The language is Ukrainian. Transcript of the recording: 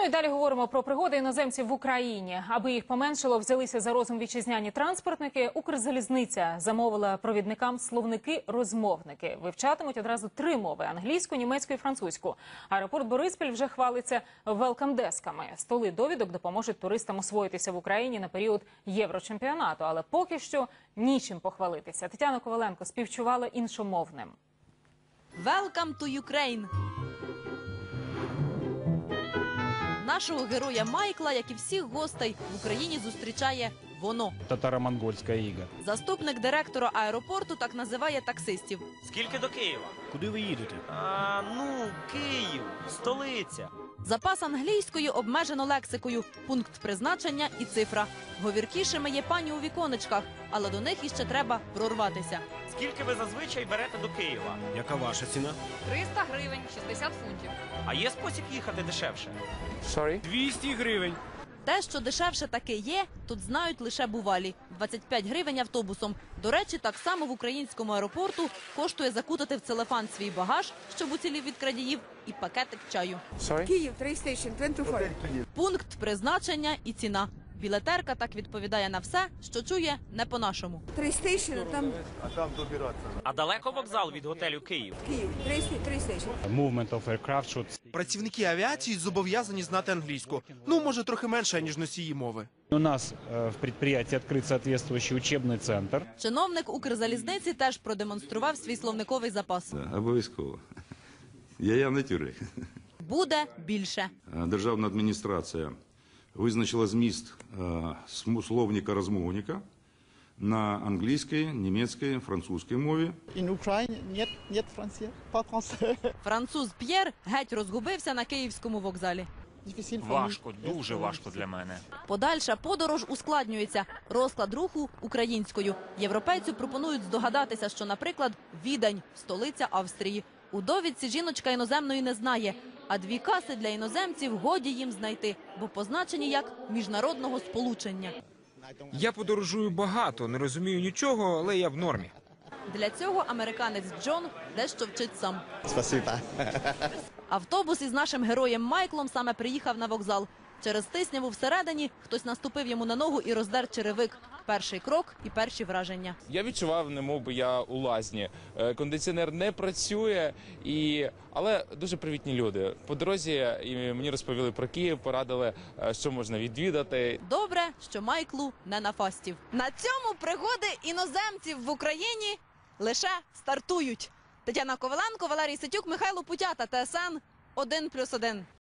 Ну і далі говоримо про пригоди іноземців в Україні. Аби їх поменшило, взялися за розум вітчизняні транспортники. Укрзалізниця замовила провідникам словники-розмовники. Вивчатимуть одразу три мови: англійську, німецьку і французьку. Аеропорт Бориспіль вже хвалиться велкамдесками. Столи довідок допоможуть туристам освоїтися в Україні на період єврочемпіонату. Але поки що нічим похвалитися. Тетяна Коваленко співчувала іншомовним. Welcome to Ukraine! Нашого героя Майкла, як і всіх гостей, в Україні зустрічає воно. Татаро-монгольська іга. Заступник директора аеропорту так називає таксистів. Скільки до Києва? Куди ви їдете? А, ну, Київ, столиця. Запас англійської обмежено лексикою, пункт призначення і цифра. Говіркішими є пані у віконечках, але до них іще треба прорватися. Скільки ви зазвичай берете до Києва? Яка ваша ціна? 300 гривень, 60 фунтів. А є спосіб їхати дешевше? 200 гривень. Те, що дешевше таке є, тут знають лише бувалі. 25 гривень автобусом. До речі, так само в українському аеропорту коштує закутати в целефан свій багаж, щоб уцілів від крадіїв, і пакетик чаю. Київ, 3 station, 24. Пункт призначення і ціна. Білетерка так відповідає на все, що чує не по-нашому. 3 station, там А далеко вокзал від готелю Київ? Київ, 3, 3 station. Movement of aircraft should... Працівники авіації зобов'язані знати англійську. Ну, може, трохи менше, ніж носії мови. У нас э, в предприятии открыт соответствующий учебный центр. Чиновник Укрзалізниці теж продемонстрував свій словниковий запас. Да, Обов'язково. Я явний тюрик. Буде більше. Державна адміністрація визначила зміст е, см- словника-розмовника на англійській, німецькій, французькій мові. Француз П'єр геть розгубився на київському вокзалі. Важко, дуже важко для мене. Подальша подорож ускладнюється. Розклад руху українською. Європейцю пропонують здогадатися, що, наприклад, Відень – столиця Австрії. У довідці жіночка іноземної не знає, а дві каси для іноземців годі їм знайти, бо позначені як міжнародного сполучення. Я подорожую багато, не розумію нічого, але я в нормі. Для цього американець Джон дещо вчить сам. Спасибо. Автобус із нашим героєм Майклом саме приїхав на вокзал. Через тисняву всередині хтось наступив йому на ногу і роздер черевик. Перший крок і перші враження. Я відчував, немов би я у лазні. Е, Кондиціонер не працює, і... але дуже привітні люди. По дорозі і мені розповіли про Київ, порадили, е, що можна відвідати. Добре, що Майклу не нафастів. На цьому пригоди іноземців в Україні лише стартують. Тетяна Коваленко, Валерій Ситюк, Михайло Путята, ТСН 1+,1.